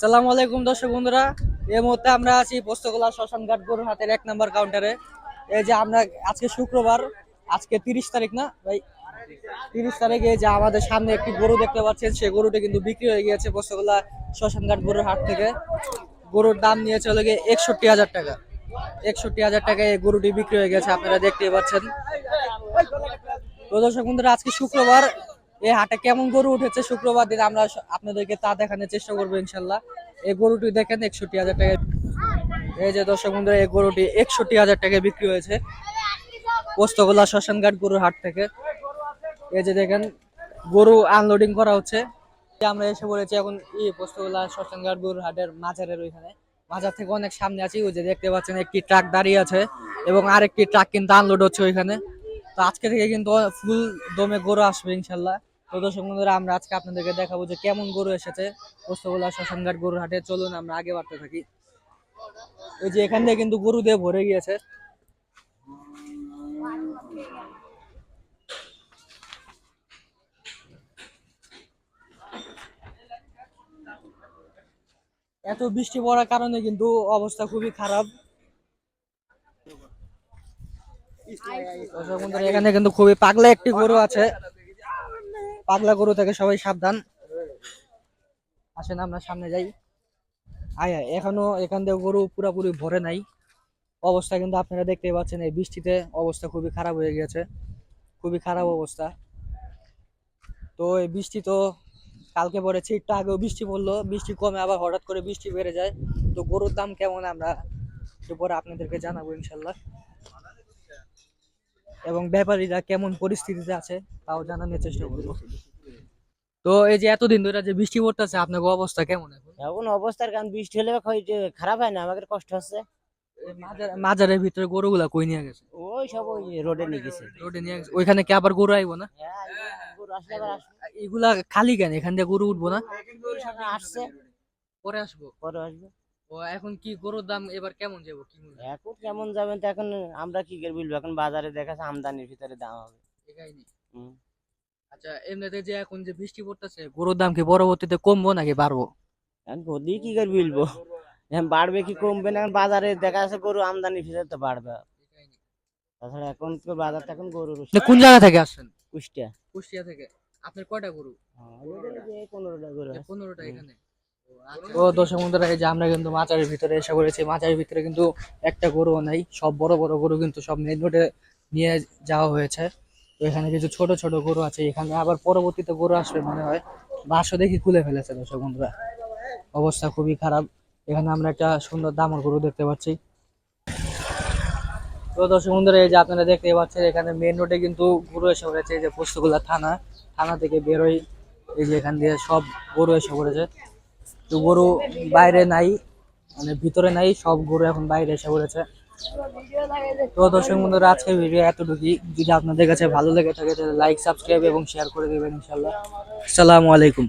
সালামু আলাইকুম দর্শক বন্ধুরা। এই মুহূর্তে আমরা আছি পোস্তগোলা শ্মশানঘাট গরুর হাতের এক নাম্বার কাউন্টারে এই যে আমরা আজকে শুক্রবার, আজকে তিরিশ তারিখ না ভাই? তিরিশ তারিখে যে আমাদের সামনে একটি গরু দেখতে পাচ্ছেন, সেই গরুটি কিন্তু বিক্রি হয়ে গিয়েছে পোস্তগোলা শ্মশানঘাট গরুর হাট থেকে। গরুর দাম নিয়েছে হলো গিয়ে একষট্টি হাজার টাকা। একষট্টি হাজার টাকায় এই গরুটি বিক্রি হয়ে গেছে, আপনারা দেখতেই পাচ্ছেন। তো দর্শক বন্ধুরা, আজকে শুক্রবার এই হাটে কেমন গরু উঠেছে শুক্রবার দিন আমরা আপনাদেরকে তা দেখানোর চেষ্টা করব ইনশাল্লাহ। এই গরুটি দেখেন একষট্টি হাজার টাকা। এই যে দর্শক বন্ধুরা, এই গরুটি একষট্টি হাজার টাকায় বিক্রি হয়েছে। পোস্তগোলা শ্মশানঘাট গরুর হাট থেকে। এই যে দেখেন, গরু আনলোডিং করা হচ্ছে। আমরা এসে পড়েছি এখন, ই পোস্তগোলা শ্মশানঘাট গরুর হাটের মাজারের ওইখানে। মাজার থেকে অনেক সামনে আছি, ওই যে দেখতে পাচ্ছেন একটি ট্রাক দাঁড়িয়ে আছে এবং আরেকটি ট্রাক কিন্তু আনলোড হচ্ছে ওইখানে। তো আজকে থেকে কিন্তু ফুল দমে গরু আসবে ইনশাল্লাহ। তো দর্শক বন্ধুরা, আমরা আজকে আপনাদেরকে দেখাবো যে কেমন গরু এসেছে। পোস্তগোলা, শ্মশানঘাট গরুর হাটে চলুন আমরা আগে বাড়তে থাকি। ওই যে এখান থেকে কিন্তু গরু দিয়ে ভরে গিয়েছে। এত বৃষ্টি পড়ার কারণে কিন্তু অবস্থা খুবই খারাপ। এখানে কিন্তু খুবই পাগলা একটি গরু আছে। পাগলা গরু থেকে সবাই সাবধান। আসেন আমরা সামনে যাই। আয় আয়, এখনও এখান থেকে গরু পুরোপুরি ভরে নাই। অবস্থা কিন্তু আপনারা দেখতেই পাচ্ছেন এই বৃষ্টিতে অবস্থা খুবই খারাপ হয়ে গেছে খুবই খারাপ অবস্থা। তো এই বৃষ্টি তো কালকে পরেছে একটু আগেও বৃষ্টি পড়ল। বৃষ্টি কমে আবার হঠাৎ করে বৃষ্টি বেড়ে যায়। তো গরুর দাম কেমন আমরা একটু পরে আপনাদেরকে জানাব ইনশাল্লাহ। এবং ব্যাপারীরা কেমন পরিস্থিতিতে আছে তাও জানানোর চেষ্টা করব। তো এই যে এতদিন ধরে যে বৃষ্টি পড়তেছে আপনার অবস্থা কেমন এখন? এখন অবস্থার কারণ বৃষ্টি হলে খারাপ হয় না আমাদের কষ্ট হচ্ছে। মাজারের ভিতরে গরুগুলা কই নিয়ে গেছে? ওই সব ওই রোডে নিয়ে গেছে। রোডে নিয়ে গেছে। ওইখানে কি আবার গরু আইবো না? হ্যাঁ, গরু আসলে আবার এগুলা খালি কেন? এখান দিয়ে গরু উঠবো না আসছে। পরে আসব। পরে আসবে। ও এখন কি গরুর দাম এবার কেমন যাব কি মনে হয়? এখন কেমন যাবেন তো এখন আমরা কি করে বলব? এখন বাজারে দেখাচ্ছে আমদানির ভিতরে দাম হবে। এই কাহিনী। আচ্ছা এমনিতে যে এখন যে বৃষ্টি পড়তেছে গরুর দাম কি পরবর্তীতে কমবো নাকি বাড়বো? এখন গদি কি করে বলব? এখন বাড়বে কি কমবে না? বাজারে দেখা যাচ্ছে গরু আমদানির ভিতরে তো বাড়বে। তাছাড়া এখন তো বাজারটা এখন গরুর আপনি কোন জায়গা থেকে আসছেন? কুষ্টিয়া। কুষ্টিয়া থেকে। আপনার কয়টা গরু? হ্যাঁ, পনেরোটা গরু আছে। পনেরোটা এখানে। ও দর্শক বন্ধুরা, এই যে আমরা কিন্তু মাচারের ভিতরে এসে পড়েছি। মাচারের ভিতরে কিন্তু একটা গরুও নাই, সব বড় বড় গরু কিন্তু সব মেন রোডে নিয়ে যাওয়া হয়েছে। তো এখানে কিছু ছোট ছোট গরু আছে, এখানে আবার পরবর্তীতে গরু আসবে মনে হয়। বাসও দেখি খুলে ফেলেছে দর্শক বন্ধুরা। অবস্থা খুবই খারাপ। এখানে আমরা একটা সুন্দর দামর গরু দেখতে পাচ্ছি। তো দর্শক বন্ধুরা, এই যে আপনারা দেখতে পাচ্ছেন, এখানে মেন রোডে কিন্তু গরু এসে পড়েছে, এই যে পোস্তগুলা থানা। থানা থেকে বেরোই এই যে এখান দিয়ে সব গরু এসে পড়েছে। তো গরু বাইরে নাই মানে ভিতরে নাই, সব গরু এখন বাইরে এসে পড়েছে। তো দর্শক বন্ধুরা আজকে ভিডিও এতটুকুই। যদি আপনাদের কাছে ভালো লেগে থাকে, তাহলে লাইক সাবস্ক্রাইব এবং শেয়ার করে দেবেন ইনশাল্লাহ আসসালামু আলাইকুম।